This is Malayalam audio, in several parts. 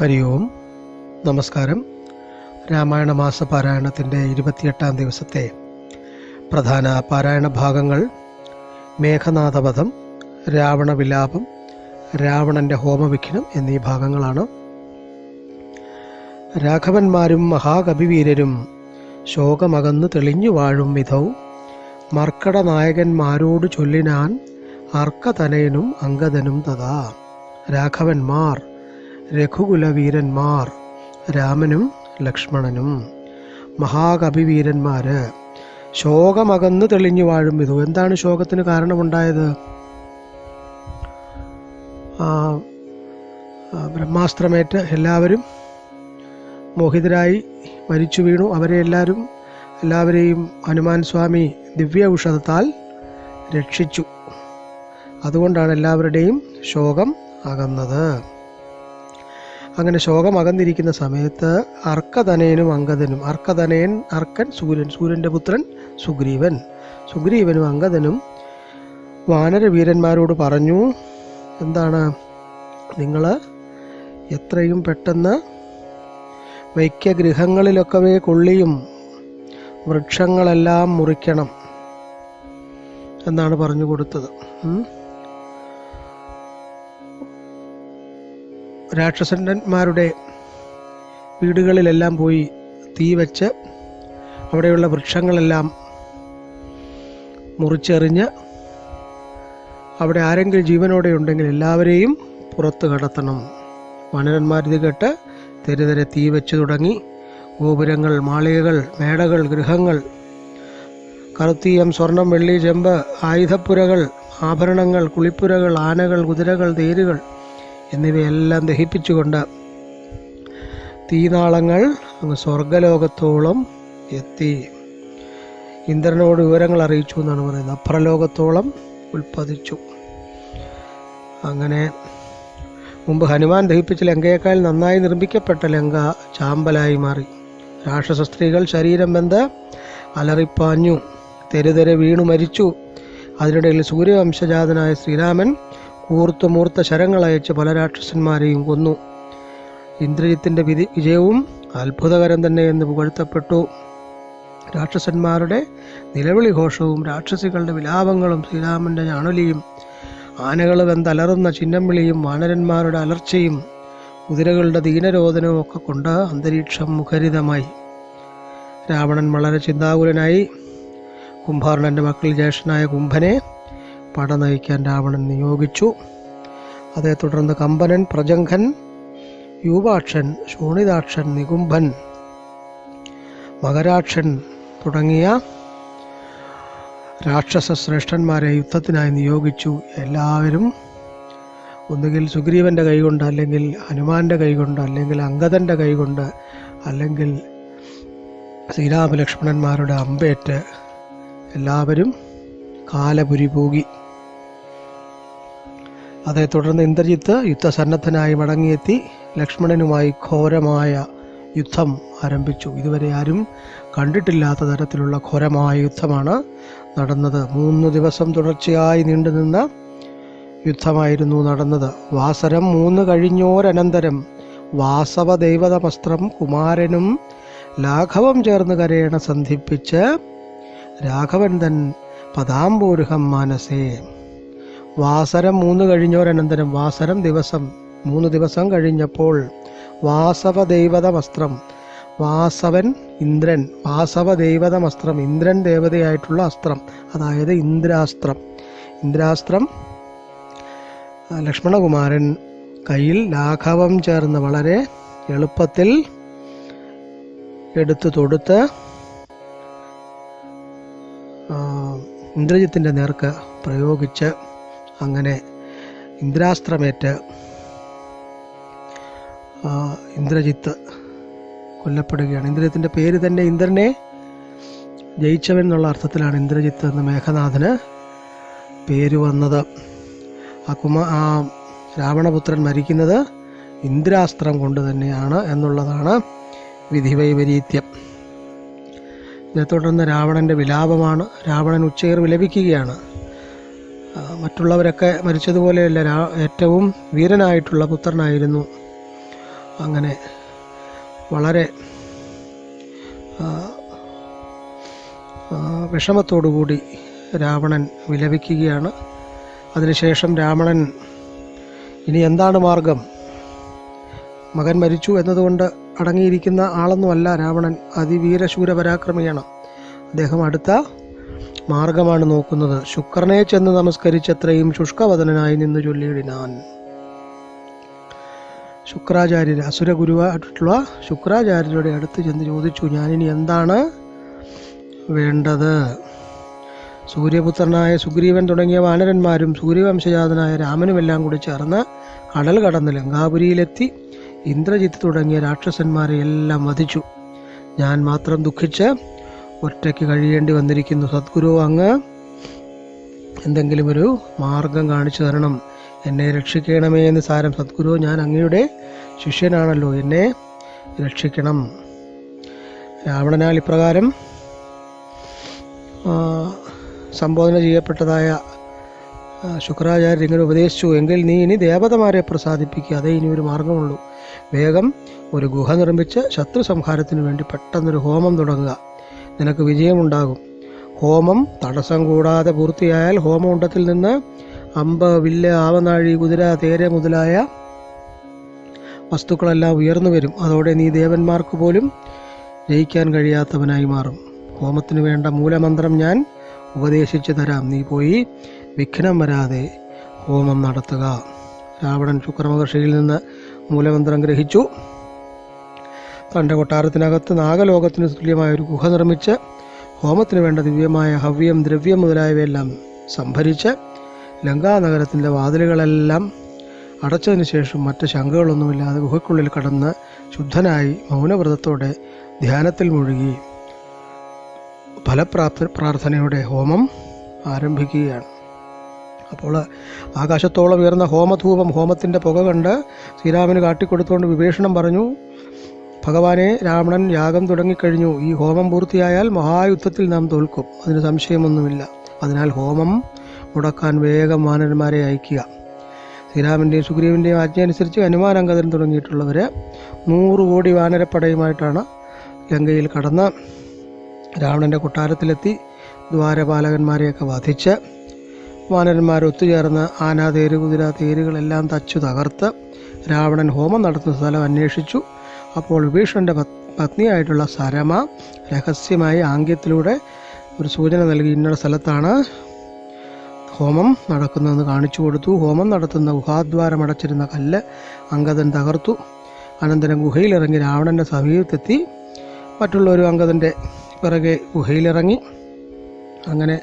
ഹരി ഓം നമസ്കാരം. രാമായണ മാസ പാരായണത്തിന്റെ ഇരുപത്തിയെട്ടാം ദിവസത്തെ പ്രധാന പാരായണ ഭാഗങ്ങൾ മേഘനാഥവധം രാവണവിലാപം രാവണന്റെ ഹോമവിഘ്നം എന്നീ ഭാഗങ്ങളാണ്. രാഘവന്മാരും മഹാകവിവീരരും ശോകമകന്ന് തെളിഞ്ഞു വാഴും വിധവും മർക്കട നായകന്മാരോട് ചൊല്ലിനാൻ അർക്കതനയനും അങ്കദനും തഥാ. രാഘവന്മാർ രഘുകുലവീരന്മാർ രാമനും ലക്ഷ്മണനും. മഹാകവിവീരന്മാര് ശോകമകന്ന് തെളിഞ്ഞു വാഴും വിധു. എന്താണ് ശോകത്തിന് കാരണമുണ്ടായത്? ബ്രഹ്മാസ്ത്രമേറ്റ് എല്ലാവരും മോഹിതരായി മരിച്ചു വീണു. അവരെ എല്ലാവരും എല്ലാവരെയും ഹനുമാൻ സ്വാമി ദിവ്യ ഔഷധത്താൽ രക്ഷിച്ചു. അതുകൊണ്ടാണ് എല്ലാവരുടെയും ശോകം അകന്നത്. അങ്ങനെ ശോകം അകന്നിരിക്കുന്ന സമയത്ത് അർക്കതനയനും അങ്കദനും അർക്കതനയൻ അർക്കൻ സൂര്യൻ സൂര്യന്റെ പുത്രൻ സുഗ്രീവൻ. സുഗ്രീവനും അങ്കദനും വാനരവീരന്മാരോട് പറഞ്ഞു എന്താണ് നിങ്ങൾ എത്രയും പെട്ടെന്ന് വൈക്യഗൃഹങ്ങളിലൊക്കെ കൊള്ളിയും വൃക്ഷങ്ങളെല്ലാം മുറിക്കണം എന്നാണ് പറഞ്ഞു കൊടുത്തത്. രാക്ഷസന്മാരുടെ വീടുകളിലെല്ലാം പോയി തീ വെച്ച് അവിടെയുള്ള വൃക്ഷങ്ങളെല്ലാം മുറിച്ചെറിഞ്ഞ് അവിടെ ആരെങ്കിലും ജീവനോടെ ഉണ്ടെങ്കിൽ എല്ലാവരെയും പുറത്ത് കടത്തണം. വനരന്മാരിത് കേട്ട് തെരുതെരെ തീ വെച്ച് തുടങ്ങി. ഗോപുരങ്ങൾ മാളികകൾ മേടകൾ ഗൃഹങ്ങൾ കറുത്തീയം സ്വർണം വെള്ളി ചെമ്പ് ആയുധപ്പുരകൾ ആഭരണങ്ങൾ കുളിപ്പുരകൾ ആനകൾ കുതിരകൾ തേരുകൾ എന്നിവയെല്ലാം ദഹിപ്പിച്ചുകൊണ്ട് തീനാളങ്ങൾ അങ്ങ് സ്വർഗലോകത്തോളം എത്തി. ഇന്ദ്രനോട് വിവരങ്ങൾ അറിയിച്ചു എന്നാണ് പറയുന്നത്. അപ്രലോകത്തോളം ഉൽപ്പതിച്ചു അങ്ങനെ മുമ്പ് ഹനുമാൻ ദഹിപ്പിച്ച ലങ്കയേക്കാൾ നന്നായി നിർമ്മിക്കപ്പെട്ട ലങ്ക ചാമ്പലായി മാറി. രാക്ഷസ സ്ത്രീകൾ ശരീരം വെന്ത് അലറിപ്പാഞ്ഞു. തെരുതെരെ വീണു മരിച്ചു. അതിനിടയിൽ സൂര്യവംശജാതനായ ശ്രീരാമൻ കൂർത്തു മൂർത്ത ശരങ്ങളയച്ച് പല രാക്ഷസന്മാരെയും കൊന്നു. ഇന്ദ്രജിത്തിന്റെ വിധി വിജയവും അത്ഭുതകരം തന്നെ എന്ന് പുകഴ്ത്തപ്പെട്ടു. രാക്ഷസന്മാരുടെ നിലവിളി ഘോഷവും രാക്ഷസികളുടെ വിലാപങ്ങളും ശ്രീരാമന്റെ ഞാണുലിയും ആനകൾ വെന്തലറുന്ന ചിഹ്നം വിളിയും വാനരന്മാരുടെ അലർച്ചയും കുതിരകളുടെ ദീനരോധനവും ഒക്കെ കൊണ്ട് അന്തരീക്ഷം മുഖരിതമായി. രാവണൻ വളരെ ചിന്താകുലനായി. കുംഭാർണന്റെ മക്കളിൽ ജ്യേഷ്ഠനായ കുംഭനെ പട നയിക്കാൻ രാവണൻ നിയോഗിച്ചു. അതേ തുടർന്ന് കമ്പനൻ പ്രജംഘൻ യൂപാക്ഷൻ ശോണിതാക്ഷൻ നികുംഭൻ മകരാക്ഷൻ തുടങ്ങിയ രാക്ഷസ ശ്രേഷ്ഠന്മാരെ യുദ്ധത്തിനായി നിയോഗിച്ചു. എല്ലാവരും ഒന്നുകിൽ സുഗ്രീവന്റെ കൈകൊണ്ട് അല്ലെങ്കിൽ ഹനുമാന്റെ കൈകൊണ്ട് അല്ലെങ്കിൽ അങ്കദന്റെ കൈകൊണ്ട് അല്ലെങ്കിൽ ശ്രീരാമലക്ഷ്മണന്മാരുടെ അമ്പേറ്റ് എല്ലാവരും കാലപുരി പൂകി. അതേ തുടർന്ന് ഇന്ദ്രജിത്ത് യുദ്ധസന്നദ്ധനായി മടങ്ങിയെത്തി ലക്ഷ്മണനുമായി ഘോരമായ യുദ്ധം ആരംഭിച്ചു. ഇതുവരെ ആരും കണ്ടിട്ടില്ലാത്ത തരത്തിലുള്ള ഘോരമായ യുദ്ധമാണ് നടന്നത്. മൂന്ന് ദിവസം തുടർച്ചയായി നീണ്ടുനിന്ന യുദ്ധമായിരുന്നു നടന്നത്. വാസരം മൂന്ന് കഴിഞ്ഞോരനന്തരം വാസവ ദൈവതമസ്ത്രം കുമാരനും ലാഘവം ചേർന്ന് കരയണ സന്ധിപ്പിച്ച് രാഘവൻ തൻ പദാംബൂരുഹം മാനസേ വാസരം മൂന്ന് കഴിഞ്ഞോരനന്തരം. വാസരം ദിവസം മൂന്ന് ദിവസം കഴിഞ്ഞപ്പോൾ വാസവ ദൈവത വസ്ത്രം വാസവൻ ഇന്ദ്രൻ. വാസവ ദൈവത വസ്ത്രം ഇന്ദ്രൻ ദേവതയായിട്ടുള്ള അസ്ത്രം. അതായത് ഇന്ദ്രാസ്ത്രം. ഇന്ദ്രാസ്ത്രം ലക്ഷ്മണകുമാരൻ കയ്യിൽ ലാഘവം ചേർന്ന് വളരെ എളുപ്പത്തിൽ എടുത്തു തൊടുത്ത് ഇന്ദ്രജിത്തിന്റെ നേർക്ക് പ്രയോഗിച്ച് അങ്ങനെ ഇന്ദ്രാസ്ത്രമേറ്റ് ഇന്ദ്രജിത്ത് കൊല്ലപ്പെടുകയാണ്. ഇന്ദ്രജിത്തിന്റെ പേര് തന്നെ ഇന്ദ്രനെ ജയിച്ചവൻ എന്നുള്ള അർത്ഥത്തിലാണ് ഇന്ദ്രജിത്ത് എന്ന മേഘനാഥന് പേര് വന്നത്. ആ കുമാ ആ രാവണപുത്രൻ മരിക്കുന്നത് ഇന്ദ്രാസ്ത്രം കൊണ്ട് തന്നെയാണ് എന്നുള്ളതാണ് വിധിവൈപരീത്യം. ഇതേ തുടർന്ന് രാവണന്റെ വിലാപമാണ് രാവണൻ ഉച്ചയേർ വിലപിക്കുകയാണ്. മറ്റുള്ളവരൊക്കെ മരിച്ചതുപോലെയല്ല ഏറ്റവും വീരനായിട്ടുള്ള പുത്രനായിരുന്നു. അങ്ങനെ വളരെ വിഷമത്തോടുകൂടി രാവണൻ വിലപിക്കുകയാണ്. അതിനുശേഷം രാവണൻ ഇനി എന്താണ് മാർഗം? മകൻ മരിച്ചു എന്നതുകൊണ്ട് അടങ്ങിയിരിക്കുന്ന ആളൊന്നുമല്ല രാവണൻ. അതിവീരശൂര പരാക്രമിയാണ് അദ്ദേഹം അടുത്ത മാർഗമാണ് നോക്കുന്നത്. ശുക്രനെ ചെന്ന് നമസ്കരിച്ചത്രയും ശുഷ്കവദനായി നിന്ന് ചൊല്ലിയിടിനാൻ. ശുക്രാചാര്യർ അസുര ഗുരുവായിട്ടുള്ള ശുക്രാചാര്യരുടെ അടുത്ത് ചെന്ന് ചോദിച്ചു ഞാനിനി എന്താണ് വേണ്ടത്? സൂര്യപുത്രനായ സുഗ്രീവൻ തുടങ്ങിയ വാനരന്മാരും സൂര്യവംശജാതനായ രാമനുമെല്ലാം കൂടി ചേർന്ന് കടൽ കടന്ന് ലങ്കാപുരിയിലെത്തി ഇന്ദ്രജിത്ത് തുടങ്ങിയ രാക്ഷസന്മാരെ എല്ലാം വധിച്ചു. ഞാൻ മാത്രം ദുഃഖിച്ച് ഒറ്റയ്ക്ക് കഴിയേണ്ടി വന്നിരിക്കുന്നു. സദ്ഗുരു അങ്ങ് എന്തെങ്കിലും ഒരു മാർഗം കാണിച്ചു തരണം. എന്നെ രക്ഷിക്കണമേ എന്ന് സാരം. സദ്ഗുരു ഞാൻ അങ്ങയുടെ ശിഷ്യനാണല്ലോ. എന്നെ രക്ഷിക്കണം. രാവണനാൽ ഇപ്രകാരം സംബോധന ചെയ്യപ്പെട്ടതായ ശുക്രാചാര്യർ ഇങ്ങനെ ഉപദേശിച്ചു. എങ്കിൽ നീ ഇനി ദേവതമാരെ പ്രസാദിപ്പിക്കുക. അതേ ഇനി ഒരു മാർഗമുള്ളൂ. വേഗം ഒരു ഗുഹ നിർമ്മിച്ച് ശത്രു സംഹാരത്തിന് വേണ്ടി പെട്ടെന്നൊരു ഹോമം തുടങ്ങുക. നിനക്ക് വിജയമുണ്ടാകും. ഹോമം തടസ്സം കൂടാതെ പൂർത്തിയായാൽ ഹോമകുണ്ടത്തിൽ നിന്ന് അമ്പ് വില്ല് ആവനാഴി കുതിര തേര് മുതലായ വസ്തുക്കളെല്ലാം ഉയർന്നു വരും. അതോടെ നീ ദേവന്മാർക്ക് പോലും ജയിക്കാൻ കഴിയാത്തവനായി മാറും. ഹോമത്തിന് വേണ്ട മൂലമന്ത്രം ഞാൻ ഉപദേശിച്ചു തരാം. നീ പോയി വിഘ്നം വരാതെ ഹോമം നടത്തുക. രാവണൻ ശുക്രമഹർഷിയിൽ നിന്ന് മൂലമന്ത്രം ഗ്രഹിച്ചു. തന്റെ കൊട്ടാരത്തിനകത്ത് നാഗലോകത്തിന് തുല്യമായ ഒരു ഗുഹ നിർമ്മിച്ച് ഹോമത്തിന് വേണ്ട ദിവ്യമായ ഹവ്യം ദ്രവ്യം മുതലായവയെല്ലാം സംഭരിച്ച് ലങ്കാനഗരത്തിന്റെ വാതിലുകളെല്ലാം അടച്ചതിന് ശേഷം മറ്റ് ശങ്കകളൊന്നുമില്ലാതെ ഗുഹയ്ക്കുള്ളിൽ കടന്ന് ശുദ്ധനായി മൗനവ്രതത്തോടെ ധ്യാനത്തിൽ മുഴുകി ഫലപ്രാപ്ത പ്രാർത്ഥനയുടെ ഹോമം ആരംഭിക്കുകയാണ്. അപ്പോൾ ആകാശത്തോളം ഉയർന്ന ഹോമധൂപം ഹോമത്തിന്റെ പുക കണ്ട് ശ്രീരാമന് കാട്ടിക്കൊടുത്തുകൊണ്ട് വിഭീഷണം പറഞ്ഞു ഭഗവാനെ രാവണൻ യാഗം തുടങ്ങിക്കഴിഞ്ഞു. ഈ ഹോമം പൂർത്തിയായാൽ മഹായുദ്ധത്തിൽ നാം തോൽക്കും. അതിന് സംശയമൊന്നുമില്ല. അതിനാൽ ഹോമം മുടക്കാൻ വേഗം വാനരന്മാരെ അയക്കുക. ശ്രീരാമന്റെയും സുഗ്രീവന്റെയും ആജ്ഞ അനുസരിച്ച് ഹനുമാൻ അംഗതൻ തുടങ്ങിയിട്ടുള്ളവർ നൂറ് കോടി വാനരപ്പടയുമായിട്ടാണ് ലങ്കയിൽ കടന്ന് രാവണന്റെ കൊട്ടാരത്തിലെത്തി ദ്വാരപാലകന്മാരെയൊക്കെ വധിച്ച് വാനരന്മാർ ഒത്തുചേർന്ന് ആന തേര് കുതിര തേരുകളെല്ലാം തച്ചു തകർത്ത് രാവണൻ ഹോമം നടത്തുന്ന സ്ഥലം അന്വേഷിച്ചു. അപ്പോൾ വിഭീഷണന്റെ പത്- പത്നിയായിട്ടുള്ള സരമ രഹസ്യമായി ആംഗ്യത്തിലൂടെ ഒരു സൂചന നൽകി ഇന്ന സ്ഥലത്താണ് ഹോമം നടക്കുന്നതെന്ന് കാണിച്ചു കൊടുത്തു. ഹോമം നടത്തുന്ന ഗുഹാദ്വാരം അടച്ചിരുന്ന കല്ല് അങ്കദൻ തകർത്തു. അനന്തരം ഗുഹയിലിറങ്ങി രാവണന്റെ സമീപത്തെത്തി. മറ്റുള്ളൊരു അംഗതന്റെ പിറകെ ഗുഹയിലിറങ്ങി. അങ്ങനെ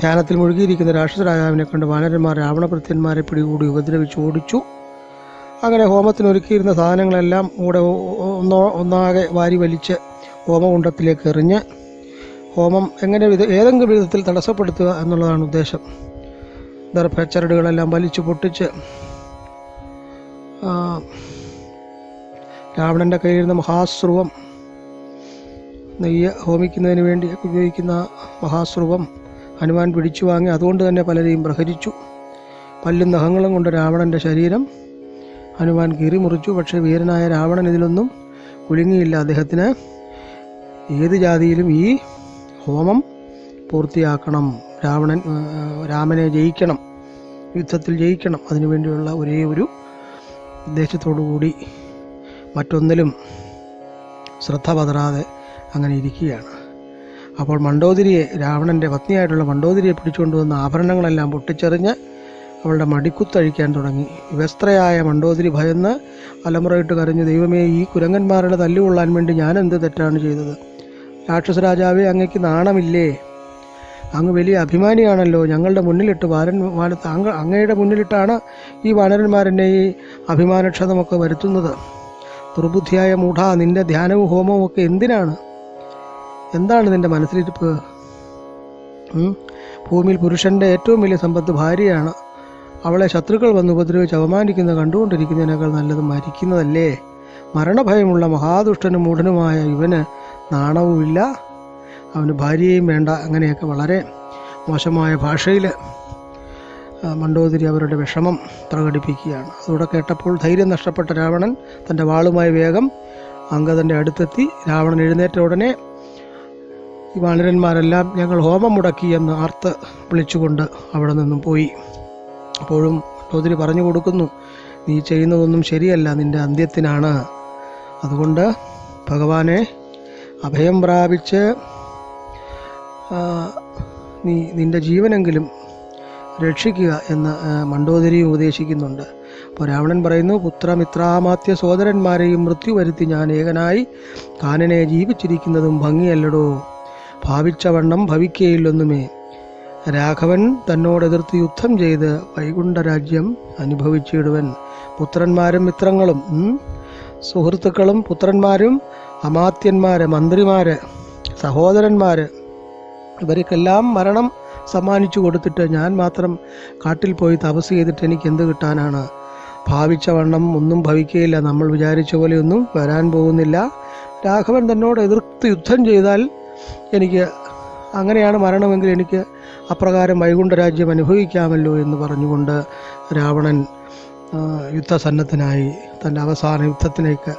ധ്യാനത്തിൽ മുഴുകിയിരിക്കുന്ന രാക്ഷസ രാജാവിനെ കണ്ട് വാനരന്മാർ രാവണഭൃത്യന്മാരെ പിടികൂടി ഉപദ്രവിച്ച് ഓടിച്ചു. അങ്ങനെ ഹോമത്തിന് ഒരുക്കിയിരുന്ന സാധനങ്ങളെല്ലാം കൂടെ ഒന്നോ ഒന്നാകെ വാരി വലിച്ച് ഹോമകുണ്ടത്തിലേക്ക് എറിഞ്ഞ് ഹോമം എങ്ങനെ വിധ ഏതെങ്കിലും വിധത്തിൽ തടസ്സപ്പെടുത്തുക എന്നുള്ളതാണ് ഉദ്ദേശം. ദർഭച്ചരടുകളെല്ലാം വലിച്ചു പൊട്ടിച്ച് രാവണന്റെ കയ്യിലിരുന്ന മഹാസ്രുവം നെയ്യ് ഹോമിക്കുന്നതിന് വേണ്ടി ഉപയോഗിക്കുന്ന മഹാസ്രുവം ഹനുമാൻ പിടിച്ചു വാങ്ങി അതുകൊണ്ട് തന്നെ പലരെയും പ്രഹരിച്ചു. പല്ലും നഖങ്ങളും കൊണ്ട് രാവണന്റെ ശരീരം ഹനുമാൻ കീറി മുറിച്ചു. പക്ഷേ വീരനായ രാവണൻ ഇതിലൊന്നും കുലുങ്ങിയില്ല. അദ്ദേഹത്തിന് ഏത് ജാതിയിലും ഈ ഹോമം പൂർത്തിയാക്കണം. രാവണൻ രാമനെ ജയിക്കണം. യുദ്ധത്തിൽ ജയിക്കണം. അതിനുവേണ്ടിയുള്ള ഒരേ ഒരു കൂടി മറ്റൊന്നിലും ശ്രദ്ധ പതറാതെ അങ്ങനെ ഇരിക്കുകയാണ്. അപ്പോൾ മണ്ടോതിരിയെ രാവണന്റെ പത്നിയായിട്ടുള്ള മണ്ടോതിരിയെ പിടിച്ചുകൊണ്ടുവന്ന ആഭരണങ്ങളെല്ലാം പൊട്ടിച്ചെറിഞ്ഞ് അവളുടെ മടിക്കുത്തഴിക്കാൻ തുടങ്ങി. വ്യസ്ത്രയായ മണ്ടോതിരി ഭയന്ന് അലമുറയിട്ട് കരഞ്ഞു ദൈവമേ ഈ കുരങ്ങന്മാരുടെ തല്ലുകൊള്ളാൻ വേണ്ടി ഞാൻ എന്ത് തെറ്റാണ് ചെയ്തത്? രാക്ഷസരാജാവേ അങ്ങയ്ക്ക് നാണമില്ലേ? അങ്ങ് വലിയ അഭിമാനിയാണല്ലോ. ഞങ്ങളുടെ മുന്നിലിട്ട് വാരൻ വാന താങ്കൾ അങ്ങയുടെ മുന്നിലിട്ടാണ് ഈ വാനരന്മാരെന്നെ ഈ അഭിമാനക്ഷതമൊക്കെ വരുത്തുന്നത്. ദുർബുദ്ധിയായ മൂഢ നിന്റെ ധ്യാനവും ഹോമവും ഒക്കെ എന്തിനാണ്? എന്താണ് നിന്റെ മനസ്സിലിരിപ്പ്? ഭൂമിയിൽ പുരുഷന്റെ ഏറ്റവും വലിയ സമ്പത്ത് ഭാര്യയാണ്. അവളെ ശത്രുക്കൾ വന്ന് ഉപദ്രവിച്ച് അവമാനിക്കുന്നത് കണ്ടുകൊണ്ടിരിക്കുന്നതിനേക്കാൾ നല്ലത് മരിക്കുന്നതല്ലേ? മരണഭയമുള്ള മഹാദുഷ്ടനും മൂഢനുമായ ഇവന് നാണവുമില്ല. അവന് ഭാര്യയും വേണ്ട. അങ്ങനെയൊക്കെ വളരെ മോശമായ ഭാഷയിൽ മണ്ടോതിരി അവരുടെ വിഷമം പ്രകടിപ്പിക്കുകയാണ്. അതുകൂടെ കേട്ടപ്പോൾ ധൈര്യം നഷ്ടപ്പെട്ട രാവണൻ തന്റെ വാളുമായി വേഗം അങ്കദന്റെ അടുത്തെത്തി. രാവണൻ എഴുന്നേറ്റ ഉടനെ ഈ വാനരന്മാരെല്ലാം ഞങ്ങൾ ഹോമം മുടക്കി എന്ന് ആർത്ത് വിളിച്ചുകൊണ്ട് അവിടെ നിന്നും പോയി. അപ്പോഴും മണ്ഡോദരി പറഞ്ഞു കൊടുക്കുന്നു നീ ചെയ്യുന്നതൊന്നും ശരിയല്ല നിന്റെ അന്ത്യത്തിനാണ്. അതുകൊണ്ട് ഭഗവാനെ അഭയം പ്രാപിച്ച് നീ നിന്റെ ജീവനെങ്കിലും രക്ഷിക്കുക എന്ന് മണ്ടോദരിയും ഉപദേശിക്കുന്നുണ്ട്. അപ്പോൾ രാവണൻ പറയുന്നു പുത്രമിത്രാമാത്യ സോദരന്മാരെയും മൃത്യു വരുത്തി ഞാൻ ഏകനായി കാനനെ ജീവിച്ചിരിക്കുന്നതും ഭംഗിയല്ലടോ. ഭാവിച്ച വണ്ണം ഭവിക്കയില്ലൊന്നുമേ. രാഘവൻ തന്നോട് എതിർത്ത് യുദ്ധം ചെയ്ത് വൈകുണ്ഠരാജ്യം അനുഭവിച്ചിടുവൻ. പുത്രന്മാരും മിത്രങ്ങളും സുഹൃത്തുക്കളും പുത്രന്മാരും അമാത്യന്മാര് മന്ത്രിമാര് സഹോദരന്മാര് ഇവർക്കെല്ലാം മരണം സമ്മാനിച്ചു കൊടുത്തിട്ട് ഞാൻ മാത്രം കാട്ടിൽ പോയി തപസ് ചെയ്തിട്ട് എനിക്ക് എന്ത് കിട്ടാനാണ്? ഭാവിച്ച വണ്ണം ഒന്നും ഭവിക്കുകയില്ല നമ്മൾ വിചാരിച്ച പോലെയൊന്നും വരാൻ പോകുന്നില്ല. രാഘവൻ തന്നോട് എതിർത്ത് യുദ്ധം ചെയ്താൽ എനിക്ക് അങ്ങനെയാണ് മരണമെങ്കിൽ എനിക്ക് അപ്രകാരം വൈകുണ്ഠരാജ്യം അനുഭവിക്കാമല്ലോ എന്ന് പറഞ്ഞുകൊണ്ട് രാവണൻ യുദ്ധസന്നദ്ധനായി തന്റെ അവസാന യുദ്ധത്തിലേക്ക്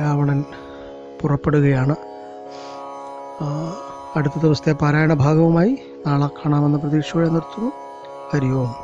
രാവണൻ പുറപ്പെടുകയാണ്. അടുത്ത ദിവസത്തെ പാരായണ ഭാഗവുമായി നാളെ കാണാമെന്ന പ്രതീക്ഷയോടെ നിർത്തുന്നു. ഹരി ഓം